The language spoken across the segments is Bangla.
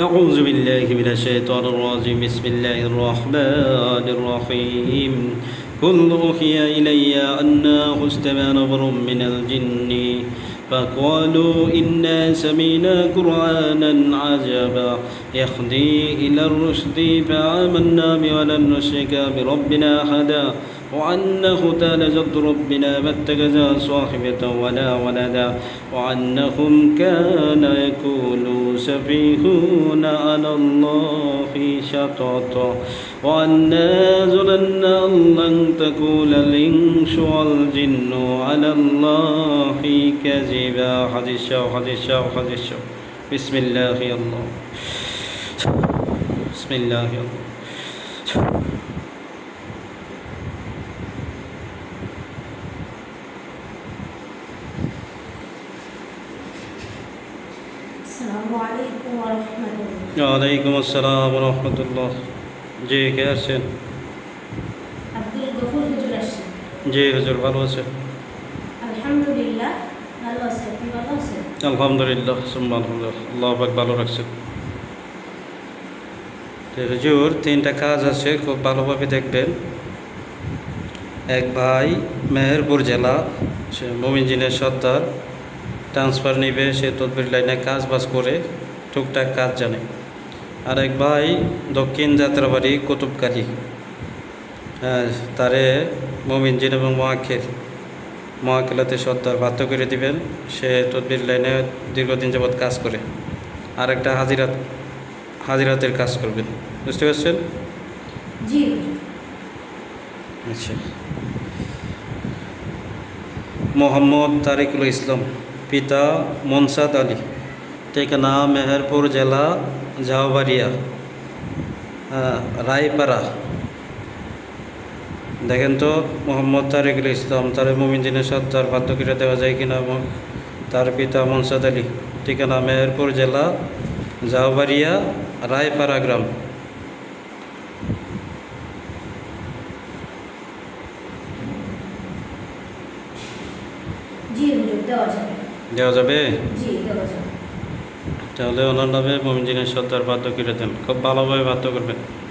أعوذ بالله من الشيطان الرجيم. بسم الله الرحمن الرحيم. قل أوحي إلي أنه استمع نبر من الجن. فقالوا إنا سمينا قرآنا عجبا. يهدي إلى الرشد. فآمنا ولن نشرك بربنا أحدا. وأنه تعالى جد ربنا ما اتخذ صاحبة ولا ولدا وأنهم كان يقول سفيهون على الله شططا وأنا ظننا أن لن تقول الإنس والجن على الله كذبا. حديث الشو الشو بسم الله الله. بسم الله الله. ওয়ালাইকুম আসসালাম রহমতুল্লাহ জি কে আছেন? জি হুজুর ভালো আছেন? আলহামদুলিল্লাহ ভালো আছে। ভালো আছেন? আলহামদুলিল্লাহ আল্লাহ পাক ভালো রাখছেন। হুজুর তিনটা কাজ আছে খুব ভালোভাবে দেখবেন। এক ভাই মেহেরপুর জেলা সে মোমিনজিনের সর্দার। ট্রান্সফার নিবে সে তদবির লাইনে কাজ বাজ করে টুকটাক কাজ জানে। আর এক ভাই দক্ষিণ যাত্রাবাড়ি কুতুবকালী হ্যাঁ তারে মোমিনজিন এবং মহাক্ষের মহাকেলাতে সর্দার বাধ্য করে দিবেন। সে তদবির লাইনে দীর্ঘদিন যাবৎ কাজ করে। আর একটা হাজিরাত হাজিরাতের কাজ করবেন। বুঝতে পারছেন? আচ্ছা। মোহাম্মদ তারিকুল ইসলাম পিতা মনসাদ আলী। ঠিকানা মেহেরপুর জেলা জাওবাড়িয়া রায়পাড়া। দেখেন তো মোহাম্মদ তারিকুল ইসলাম তার মোমিনদিনের সত্তার বাধ্য করে দেওয়া যায় কিনা এবং তার পিতা মনসাদ আলী ঠিকানা মেহেরপুর জেলা জাওবাড়িয়া রায়পাড়া গ্রাম। দেওয়া যাবে। দেওয়া যাবে। তাহলে ওনার নামে মমিন মমিনজিনের সর্দার বাধ্য করে দেন। খুব ভালোভাবে বাধ্য করবেন।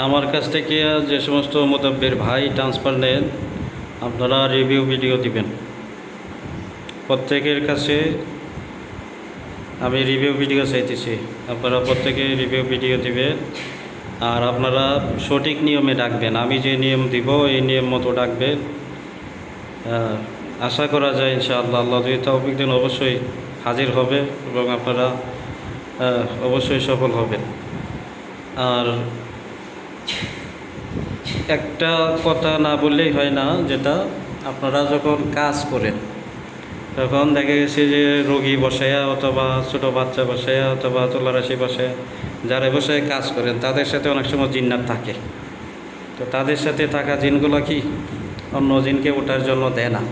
আমার কাছ থেকে যে সমস্ত মোতাব্বের ভাই ট্রান্সফার নেন, আপনারা রিভিউ ভিডিও দিবেন। প্রত্যেকের কাছে আমি রিভিউ ভিডিও চাইতেছি। আপনারা প্রত্যেকে রিভিউ ভিডিও দিবেন। আর আপনারা সঠিক নিয়মে ডাকবেন। আমি যে নিয়ম দিব, এই নিয়ম মতো ডাকবেন। আশা করা যায় ইনশাআল্লাহ আল্লাহ যদি তৌফিক দিন অবশ্যই হাজির হবে এবং আপনারা অবশ্যই সফল হবেন। আর একটা কথা না বললেই হয় না, যেটা আপনারা যখন কাজ করেন, তখন দেখা গেছে যে রোগী বসায়া অথবা ছোটো বাচ্চা বসায়া অথবা তোলারাশি বসায়া যারা বসায় কাজ করেন, তাদের সাথে অনেক সময় জিন্নাত থাকে। তো তাদের সাথে থাকা জিনগুলো কি? অন্য জিনকে ওঠার জন্য দেয় না।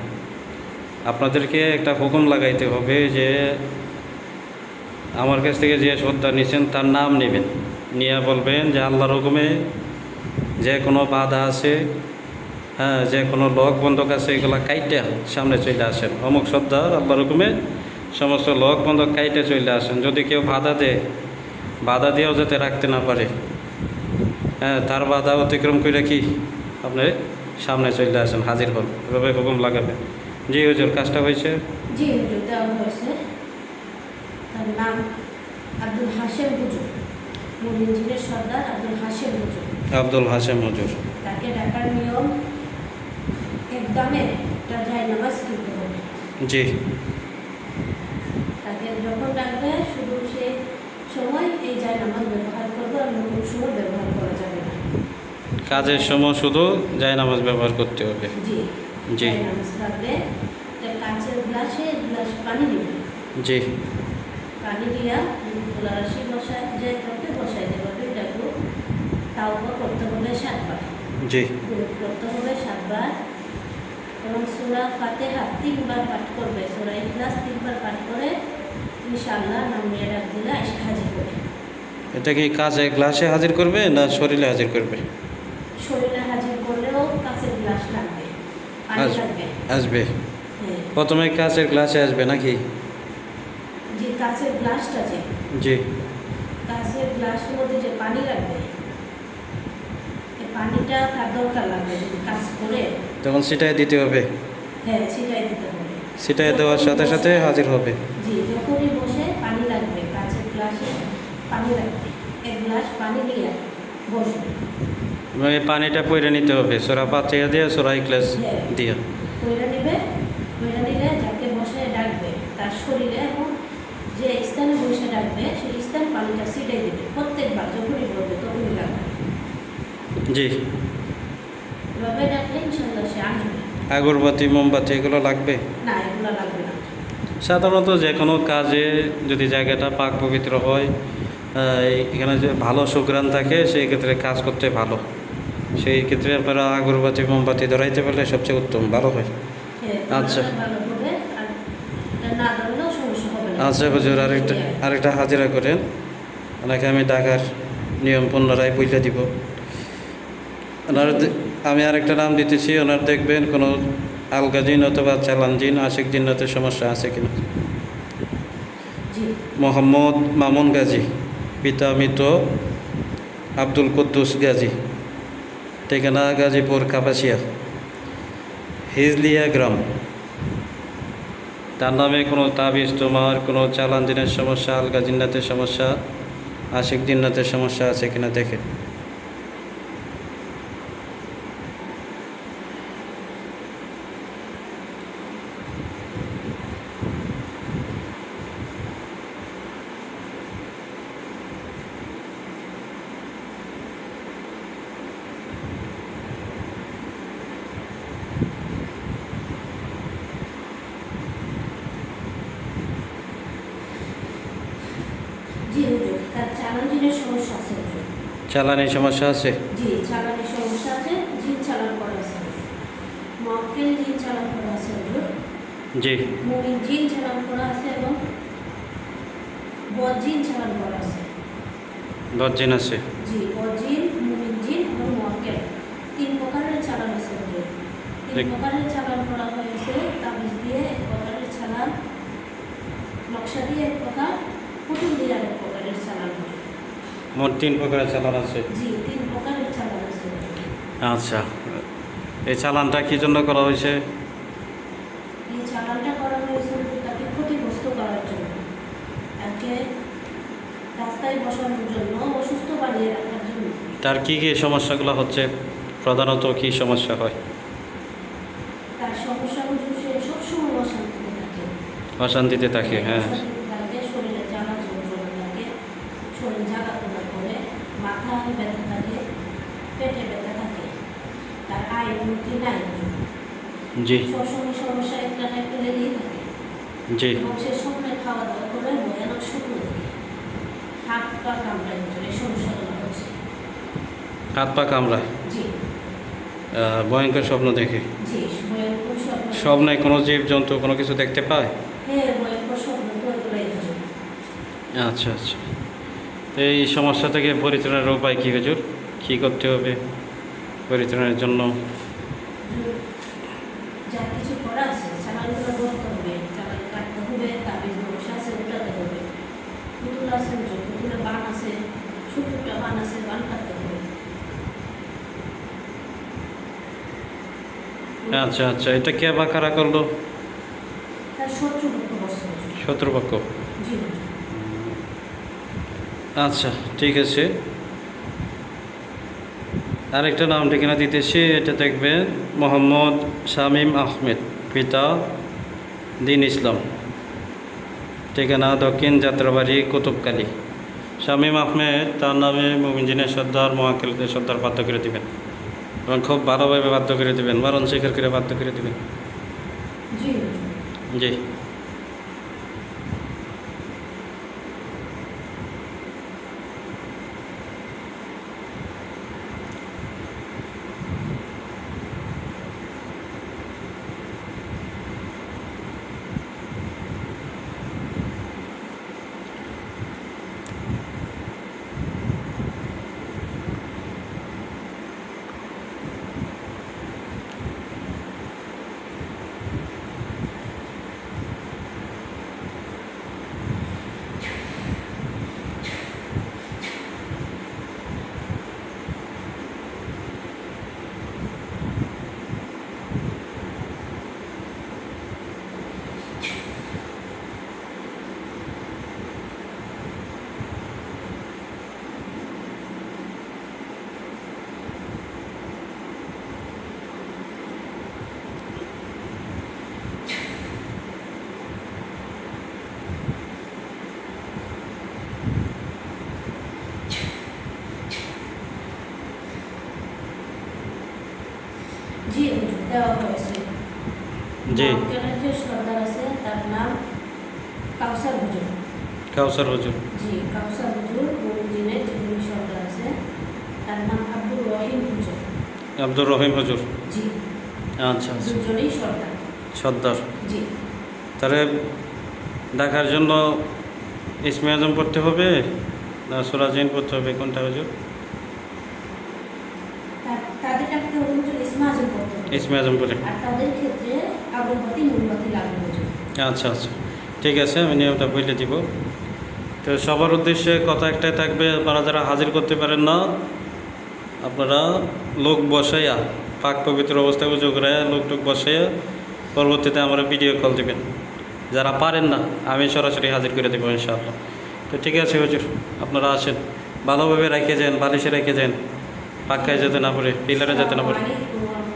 আপনাদেরকে একটা হুকুম লাগাইতে হবে যে, আমার কাছ থেকে যে শ্রদ্ধা নিয়েছেন তার নাম নেবেন। নিয়ে বলবেন যে, আল্লাহর হুকুমে যে কোনো বাধা আছে হ্যাঁ যে কোনো লক বন্ধক আছে, এগুলো কাইটে সামনে চলে আসেন। অমুক শ্রদ্ধার আল্লাহর হুকুমে সমস্ত লক বন্ধক কাইটে চলে আসেন। যদি কেউ বাধা দেয়, বাধা দিয়েও যাতে রাখতে না পারে হ্যাঁ তার বাধা অতিক্রম করে কি আপনি সামনে চলে আসেন, হাজির হন। এভাবে হুকুম লাগাবে জি হুজুর, কাজটা হয়েছে জি হুজুর নাম আব্দুল হাশেম হুজুর। সর্দার আব্দুল হাশেম হুজুর আব্দুল হাসেম হুজুর তাকে ডাকার নিয়ম একদমে নামাজ কিনতে হবে। জি। তাকে যখন ডাকবে শুধু সে সময় এই যায় নামাজ ব্যবহার করবে আর নতুন সময় ব্যবহার করা যাবে না। কাজের সময় শুধু জায় নামাজ ব্যবহার করতে হবে। জি। জি। নামাজ রাখবে কাঁচের গ্লাসে গ্লাস পানি নেবে। জি। পানি দিয়া বসায় বসাই দেবে দুইটাকে তাও করতে হবে সাতবার জি। করতে হবে সাতবার এবং সুরা ফাতেহা তিনবার পাঠ করবে সুরা ইখলাস তিনবার পাঠ করে ইনশাআল্লাহ নামিয়ে রাখ এসে হাজির হবে এটা কি কাজে গ্লাসে হাজির করবে না শরীরে হাজির করবে? শরীরে হাজির করলেও কাঁচের গ্লাস লাগবে পানি। লাগবে। আসবে। হ্যাঁ। প্রথমে কাঁচের গ্লাসে আসবে নাকি? কাঁচের গ্লাসটা যে। জি। কাঁচের গ্লাসের মধ্যে যে পানি লাগবে এই পানিটা তার দরকার লাগবে যদি কাজ করে। তখন সেটাই দিতে হবে। হ্যাঁ ছিটাই দিতে হবে। সেটাই দেওয়ার সাথে সাথে হাজির হবে। জি যখনই বসে পানি লাগবে কাঁচের গ্লাসে পানি লাগবে। এক গ্লাস পানি বসবে। এবং এই পানিটা পইরে নিতে হবে সোরা পাতিয়া দিয়ে সোরা গ্লাস দিয়ে। কইরা নেবে কইরা নিলে যাকে বসে ডাকবে তার শরীরে এবং যে স্থানে বসে ডাকবে স্থানে পানিটা ছিটাই দেবে। প্রত্যেকবার যখনই বলবে তখনই লাগবে। জি। এভাবে ডাকলে ইনশাল্লাহ সে আসবে আগরবাতি মোমবাতি এগুলো লাগবে? না এগুলো লাগবে না। সাধারণত যে কোনো কাজে যদি জায়গাটা পাক পবিত্র হয় এখানে যে ভালো সুগ্রাণ থাকে সেই ক্ষেত্রে কাজ করতে ভালো। সেই ক্ষেত্রে আপনারা আগরবাতি মোমবাতি ধরাইতে পারলে সবচেয়ে উত্তম ভালো হয়। হ্যাঁ, আচ্ছা। আচ্ছা হুজুর আরেকটা আরেকটা হাজিরা করেন। ওনাকে আমি ডাকার নিয়ম পুনরায় বইলে দিব। ওনার আমি আরেকটা নাম দিতেছি ওনার দেখবেন কোনো আলগা জিন অথবা চালান জিন আশিক জিন্নাতের সমস্যা আছে কিনা। মোহাম্মদ মামুন গাজী পিতা মৃত আব্দুল কুদ্দুস গাজী ঠিকানা গাজীপুর কাপাসিয়া। হিজলিয়া গ্রাম। তার নামে কোনো তাবিজ তোমার কোনো চালান দিনের সমস্যা আলগা জিন্নাতের সমস্যা আশিক জিন্নাতের সমস্যা আছে কিনা দেখে জি হুজুর তার চালানের সমস্যা আছে হুজুর চালানের সমস্যা আছে? জি চালানের সমস্যা আছে জিন চালান করা আছে। মক্কেল জিন চালান করা আছে জি। মুমিন জিন চালান করা আছে এবং বদ চালান করা আছে। দশজন আছে? জি বদ মুমিন জিন এবং মক্কেল। তিন প্রকারের চালান আছে তিন প্রকারের চালান করা হয়েছে তাবিজ দিয়ে এক প্রকারের চালান নকশা দিয়ে এক প্রকার পুতুল দিয়ে আরেক প্রকারের চালান হুজুর। মোট তিন প্রকারের চালান আছে। আচ্ছা এই চালানটা কী জন্য করা হয়েছে? তার কী কী সমস্যাগুলো হচ্ছে? প্রধানত কী সমস্যা হয়? অশান্তিতে থাকে। হ্যাঁ অশান্তিতে থাকে শরীরে জ্বালা যন্ত্রণা থাকে শরীর জ্বালা পোড়া করে মাথা ব্যথা থাকে পেটে ব্যথা থাকে তার আয় উন্নতি নাই। জি। সবসময় সমস্যা একটা না একটা লেগেই থাকে। জি। এবং সে স্বপ্নে খাওয়া দাওয়া করে ভয়ানক স্বপ্ন দেখে হাত পা কামড়ায় এই সমস্যাগুলো হচ্ছে। হাত পা কামড়ায়? জি। ভয়ঙ্কর স্বপ্ন দেখে? স্বপ্ন কোনো জীব জন্তু কোনো কিছু দেখতে পায়? হ্যাঁ। আচ্ছা আচ্ছা। তো এই সমস্যা থেকে পরিত্রাণের উপায় কী হুজুর? কী করতে হবে পরিত্রাণের জন্য? আচ্ছা আচ্ছা এটা কে বা কারা করল? শত্রুপক্ষ। আচ্ছা ঠিক আছে। আরেকটা নাম ঠিকানা দিতেছি এটা দেখবেন মোহাম্মদ শামীম আহমেদ পিতা দিন ইসলাম। ঠিকানা দক্ষিণ যাত্রাবাড়ি কুতুবকালী শামীম আহমেদ তার নামে মুমিনজিনের সর্দার মহাকেলদের সর্দার বাধ্য করে দিবেন। এবং খুব ভালোভাবে বাধ্য করে দেবেন মরণ স্বীকার করে বাধ্য করে দেবেন। জি। জি জি হুজুর দেওয়া হয়েছে জি যে সর্দার আছে তার নাম কাউসার হুজুর। কাউসার হুজুর। জি কাউসার হুজুর মমিজিনের যে সর্দার আছে তার নাম আব্দুর রহিম হুজুর। আব্দুর রহিম হুজুর। জি। আচ্ছা আচ্ছা। দুজনেই সর্দার। সর্দার। জি। তাহলে দেখার জন্য ইসমে আজম পড়তে হবে না সুরাজিন পড়তে হবে কোনটা হুজুর তা- তাদের ডাকতে হবে হুজুর ইসমা ইসমে আজম হুজুর আচ্ছা আচ্ছা। ঠিক আছে আমি নিয়মটা বলে দিব। তো সবার উদ্দেশ্যে কথা একটাই থাকবে আপনারা যারা হাজির করতে পারেন না আপনারা লোক বসাইয়া পাক পবিত্র অবস্থায় উজু করে লোক টোক বসাইয়া পরবর্তীতে আমরা ভিডিও কল দিবেন। যারা পারেন না আমি সরাসরি হাজির করে দেবো ইনশাআল্লাহ। তো ঠিক আছে হুজুর আপনারা আসেন। ভালোভাবে রেখে যান বালিশে রেখে যান পাক্কায় যেতে না পারে পিলারে যেতে না পারে